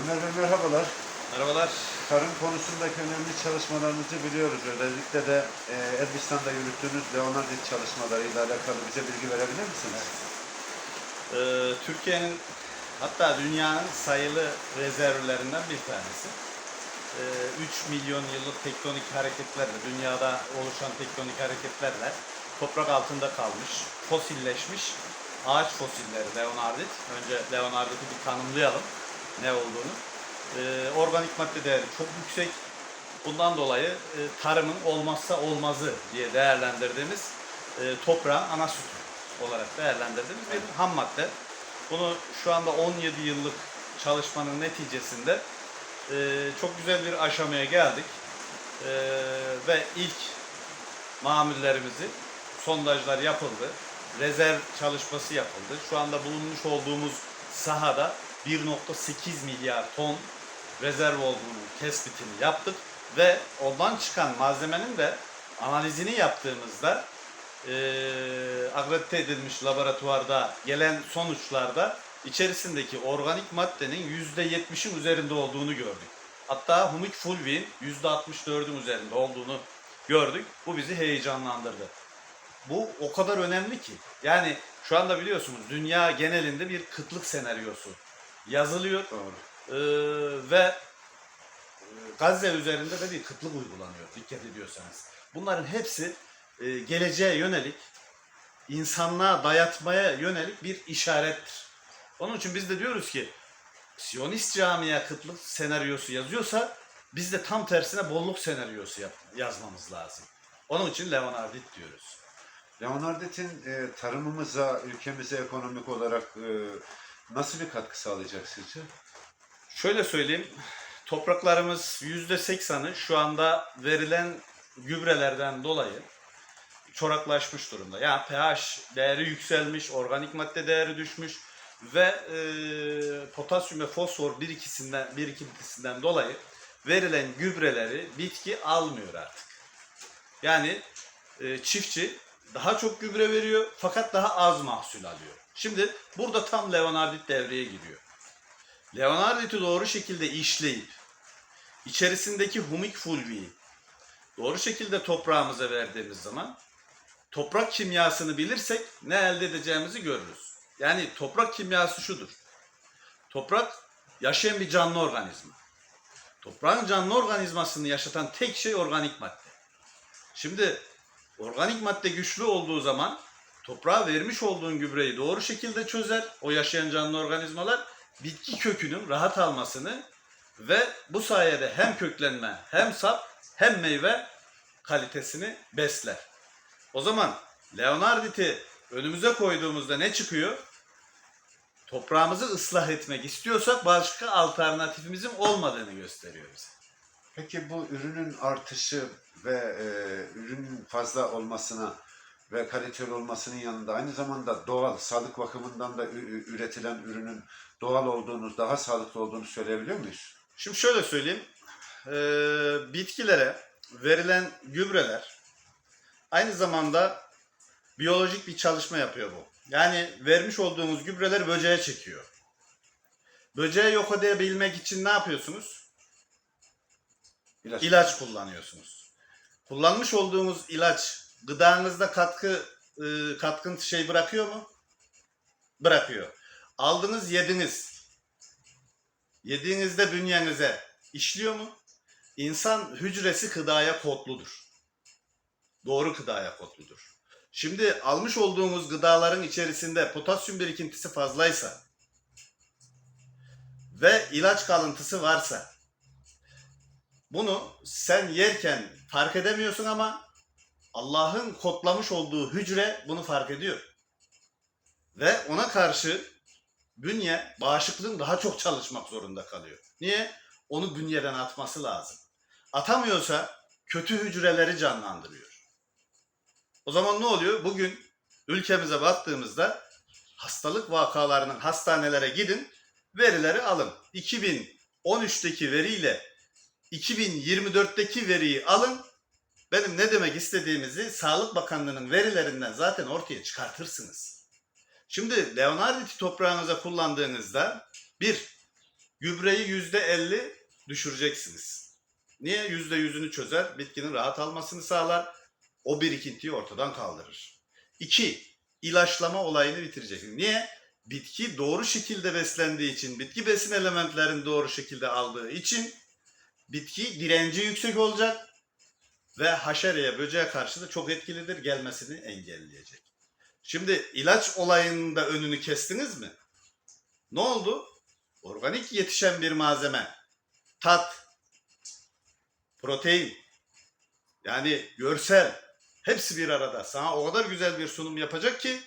Ömer Bey merhabalar. Merhabalar. Tarım konusundaki önemli çalışmalarınızı biliyoruz. Özellikle de e, Elbistan'da yürüttüğünüz Leonardit çalışmalarıyla alakalı bize bilgi verebilir misiniz? Ee, Türkiye'nin hatta dünyanın sayılı rezervlerinden bir tanesi. Ee, 3 milyon yıllık tektonik hareketlerle, dünyada oluşan tektonik hareketlerle toprak altında kalmış, fosilleşmiş ağaç fosilleri Leonardit. Önce Leonardit'i bir tanımlayalım ne olduğunu. Ee, organik madde değeri çok yüksek. Bundan dolayı e, tarımın olmazsa olmazı diye değerlendirdiğimiz e, toprağın ana sütü olarak değerlendirdiğimiz bir ham madde. Bunu şu anda 17 yıllık çalışmanın neticesinde e, çok güzel bir aşamaya geldik. E, ve ilk mamullerimizi sondajlar yapıldı. Rezerv çalışması yapıldı. Şu anda bulunmuş olduğumuz sahada 1.8 milyar ton rezerv olduğunu tespitini yaptık ve ondan çıkan malzemenin de analizini yaptığımızda e, akredite edilmiş laboratuvarda gelen sonuçlarda içerisindeki organik maddenin %70'in üzerinde olduğunu gördük. Hatta humik fulvi'nin %64'ün üzerinde olduğunu gördük. Bu bizi heyecanlandırdı. Bu o kadar önemli ki. Yani şu anda biliyorsunuz dünya genelinde bir kıtlık senaryosu yazılıyor. Doğru. Ee, ve e, Gazze üzerinde de bir kıtlık uygulanıyor dikkat ediyorsanız. Bunların hepsi e, geleceğe yönelik, insanlığa dayatmaya yönelik bir işarettir. Onun için biz de diyoruz ki Siyonist camiye kıtlık senaryosu yazıyorsa biz de tam tersine bolluk senaryosu yap- yazmamız lazım. Onun için Leonardit diyoruz. Leonardit'in e, tarımımıza, ülkemize ekonomik olarak e, nasıl bir katkı sağlayacak sizce? Şöyle söyleyeyim, topraklarımız %80'ı şu anda verilen gübrelerden dolayı çoraklaşmış durumda. Yani pH değeri yükselmiş, organik madde değeri düşmüş ve e, potasyum ve fosfor birikisinden, birikintisinden dolayı verilen gübreleri bitki almıyor artık. Yani e, çiftçi daha çok gübre veriyor fakat daha az mahsul alıyor. Şimdi burada tam Leonardit devreye giriyor. Leonardit'i doğru şekilde işleyip içerisindeki humik fulviyi doğru şekilde toprağımıza verdiğimiz zaman toprak kimyasını bilirsek ne elde edeceğimizi görürüz. Yani toprak kimyası şudur. Toprak yaşayan bir canlı organizma. Toprağın canlı organizmasını yaşatan tek şey organik madde. Şimdi organik madde güçlü olduğu zaman toprağa vermiş olduğun gübreyi doğru şekilde çözer. O yaşayan canlı organizmalar bitki kökünün rahat almasını ve bu sayede hem köklenme hem sap hem meyve kalitesini besler. O zaman Leonardit'i önümüze koyduğumuzda ne çıkıyor? Toprağımızı ıslah etmek istiyorsak başka alternatifimizin olmadığını gösteriyor bize. Peki bu ürünün artışı ve e, ürünün fazla olmasına ve kaliteli olmasının yanında aynı zamanda doğal, sağlık bakımından da üretilen ürünün doğal olduğunu, daha sağlıklı olduğunu söyleyebiliyor muyuz? Şimdi şöyle söyleyeyim. Ee, bitkilere verilen gübreler aynı zamanda biyolojik bir çalışma yapıyor bu. Yani vermiş olduğumuz gübreler böceğe çekiyor. Böceği yok edebilmek için ne yapıyorsunuz? İlaç. İlaç kullanıyorsunuz. Kullanmış olduğumuz ilaç gıdanızda katkı e, katkın şey bırakıyor mu? Bırakıyor. Aldınız yediniz. Yediğinizde bünyenize işliyor mu? İnsan hücresi gıdaya kodludur. Doğru gıdaya kodludur. Şimdi almış olduğumuz gıdaların içerisinde potasyum birikintisi fazlaysa ve ilaç kalıntısı varsa bunu sen yerken fark edemiyorsun ama Allah'ın kodlamış olduğu hücre bunu fark ediyor. Ve ona karşı bünye, bağışıklığın daha çok çalışmak zorunda kalıyor. Niye? Onu bünyeden atması lazım. Atamıyorsa kötü hücreleri canlandırıyor. O zaman ne oluyor? Bugün ülkemize baktığımızda hastalık vakalarının hastanelere gidin, verileri alın. 2013'teki veriyle 2024'teki veriyi alın. Benim ne demek istediğimizi Sağlık Bakanlığı'nın verilerinden zaten ortaya çıkartırsınız. Şimdi Leonardit'i toprağınıza kullandığınızda bir gübreyi yüzde elli düşüreceksiniz. Niye? Yüzde yüzünü çözer, bitkinin rahat almasını sağlar, o birikintiyi ortadan kaldırır. İki, ilaçlama olayını bitireceksin. Niye? Bitki doğru şekilde beslendiği için, bitki besin elementlerini doğru şekilde aldığı için bitki direnci yüksek olacak ve haşereye, böceğe karşı da çok etkilidir, gelmesini engelleyecek. Şimdi ilaç olayının da önünü kestiniz mi? Ne oldu? Organik yetişen bir malzeme, tat, protein, yani görsel, hepsi bir arada. Sana o kadar güzel bir sunum yapacak ki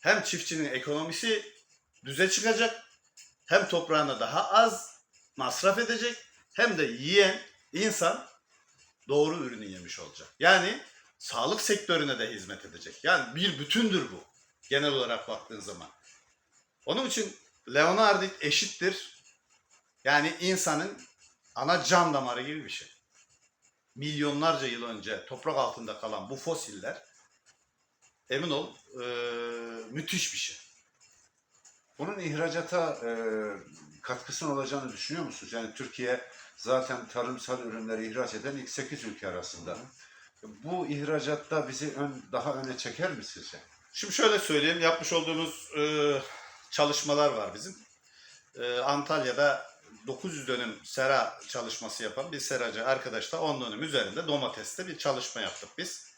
hem çiftçinin ekonomisi düze çıkacak, hem toprağına daha az masraf edecek, hem de yiyen insan doğru ürünü yemiş olacak. Yani sağlık sektörüne de hizmet edecek. Yani bir bütündür bu genel olarak baktığın zaman. Onun için Leonardo eşittir. Yani insanın ana can damarı gibi bir şey. Milyonlarca yıl önce toprak altında kalan bu fosiller emin ol eee, müthiş bir şey. Bunun ihracata e, katkısının olacağını düşünüyor musunuz? Yani Türkiye zaten tarımsal ürünleri ihraç eden ilk 8 ülke arasında. Bu ihracatta bizi ön, daha öne çeker mi sizce? Şimdi şöyle söyleyeyim, yapmış olduğumuz e, çalışmalar var bizim. E, Antalya'da 900 dönüm sera çalışması yapan bir seracı arkadaşla 10 dönüm üzerinde domateste bir çalışma yaptık biz.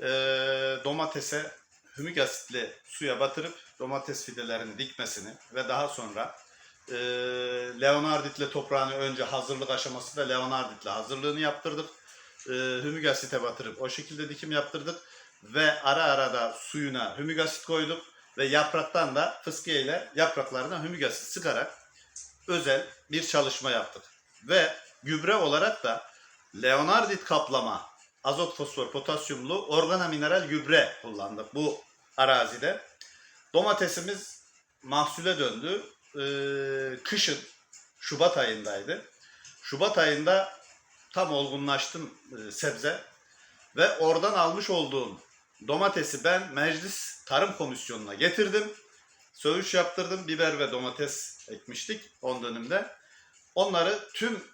E, domatese hümik asitli suya batırıp domates fidelerini dikmesini ve daha sonra e, Leonarditle toprağını önce hazırlık aşamasında Leonarditle hazırlığını yaptırdık. E, hümik asite batırıp o şekilde dikim yaptırdık ve ara ara da suyuna hümik asit koyduk ve yapraktan da fıskiye ile yapraklarına hümik asit sıkarak özel bir çalışma yaptık. Ve gübre olarak da Leonardit kaplama azot, fosfor, potasyumlu organa mineral gübre kullandık bu arazide. Domatesimiz mahsule döndü. Ee, kışın Şubat ayındaydı. Şubat ayında tam olgunlaştım e, sebze ve oradan almış olduğum domatesi ben meclis tarım komisyonuna getirdim. Söğüş yaptırdım. Biber ve domates ekmiştik 10 dönümde. Onları tüm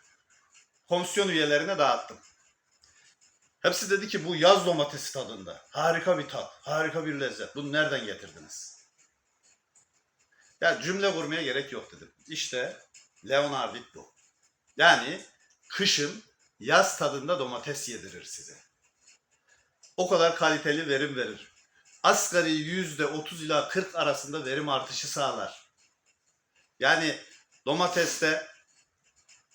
komisyon üyelerine dağıttım. Hepsi dedi ki bu yaz domatesi tadında. Harika bir tat, harika bir lezzet. Bunu nereden getirdiniz? Ya cümle kurmaya gerek yok dedim. İşte Leonardit bu. Yani kışın yaz tadında domates yedirir size. O kadar kaliteli verim verir. Asgari yüzde 30 ila 40 arasında verim artışı sağlar. Yani domateste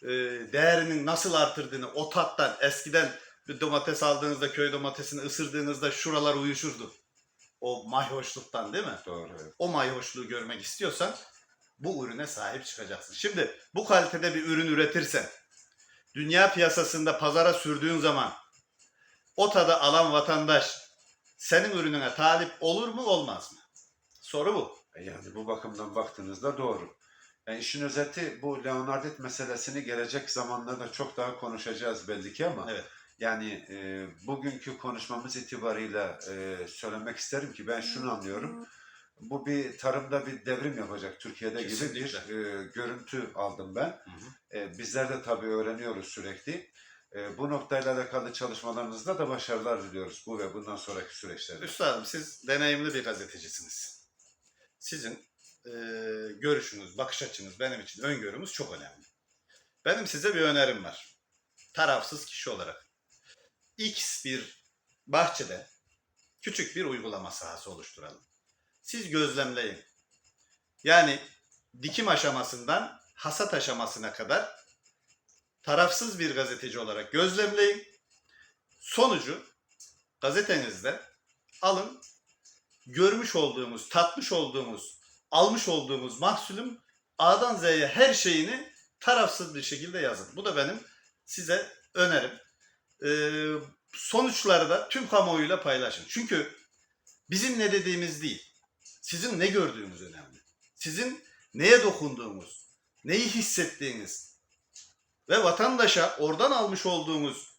e, değerinin nasıl artırdığını o tattan eskiden bir domates aldığınızda köy domatesini ısırdığınızda şuralar uyuşurdu. O mayhoşluktan değil mi? Doğru. evet. o mayhoşluğu görmek istiyorsan bu ürüne sahip çıkacaksın. Şimdi bu kalitede bir ürün üretirsen dünya piyasasında pazara sürdüğün zaman o tadı alan vatandaş senin ürününe talip olur mu olmaz mı? Soru bu. E Yani bu bakımdan baktığınızda doğru. Yani işin özeti bu Leonardit meselesini gelecek zamanlarda çok daha konuşacağız belli ki ama Evet. Yani e, bugünkü konuşmamız itibarıyla e, söylemek isterim ki ben şunu anlıyorum. Bu bir tarımda bir devrim yapacak Türkiye'de gibi bir Kesinlikle. e, görüntü aldım ben. Hı hı. E, bizler de tabii öğreniyoruz sürekli. E, bu noktayla alakalı çalışmalarınızda da başarılar diliyoruz bu ve bundan sonraki süreçlerde. Üstadım siz deneyimli bir gazetecisiniz. Sizin e, görüşünüz, bakış açınız benim için öngörümüz çok önemli. Benim size bir önerim var. Tarafsız kişi olarak. X bir bahçede küçük bir uygulama sahası oluşturalım. Siz gözlemleyin. Yani dikim aşamasından hasat aşamasına kadar tarafsız bir gazeteci olarak gözlemleyin. Sonucu gazetenizde alın görmüş olduğumuz, tatmış olduğumuz, almış olduğumuz mahsulün A'dan Z'ye her şeyini tarafsız bir şekilde yazın. Bu da benim size önerim. Ee, sonuçları da tüm kamuoyuyla paylaşın. Çünkü bizim ne dediğimiz değil, sizin ne gördüğünüz önemli. Sizin neye dokunduğunuz, neyi hissettiğiniz ve vatandaşa oradan almış olduğumuz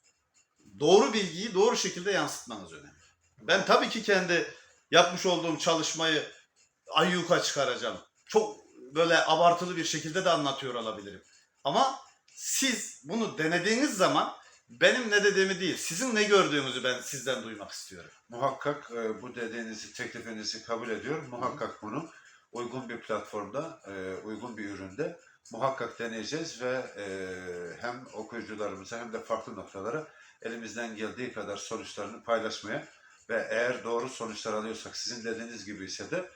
doğru bilgiyi doğru şekilde yansıtmanız önemli. Ben tabii ki kendi yapmış olduğum çalışmayı ayyuka çıkaracağım. Çok böyle abartılı bir şekilde de anlatıyor olabilirim. Ama siz bunu denediğiniz zaman benim ne dediğimi değil, sizin ne gördüğünüzü ben sizden duymak istiyorum. Muhakkak e, bu dediğinizi, teklifinizi kabul ediyorum. Muhakkak bunu uygun bir platformda, e, uygun bir üründe muhakkak deneyeceğiz ve e, hem okuyucularımıza hem de farklı noktalara elimizden geldiği kadar sonuçlarını paylaşmaya ve eğer doğru sonuçlar alıyorsak sizin dediğiniz gibi ise de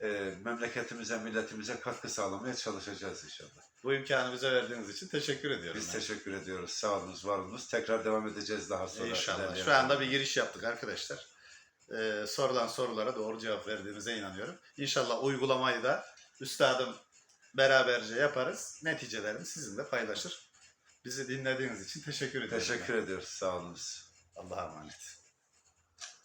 e, memleketimize, milletimize katkı sağlamaya çalışacağız inşallah. Bu imkanı bize verdiğiniz için teşekkür ediyorum. Biz ben. teşekkür ediyoruz. Sağ olunuz, var olunuz. Tekrar devam edeceğiz daha sonra. İnşallah. Şu anda bir giriş yaptık arkadaşlar. Ee, sorulan sorulara doğru cevap verdiğimize inanıyorum. İnşallah uygulamayı da üstadım beraberce yaparız. Neticelerini sizinle paylaşır. Bizi dinlediğiniz için teşekkür ederim. Teşekkür ediyoruz. Sağ olunuz. Allah'a emanet.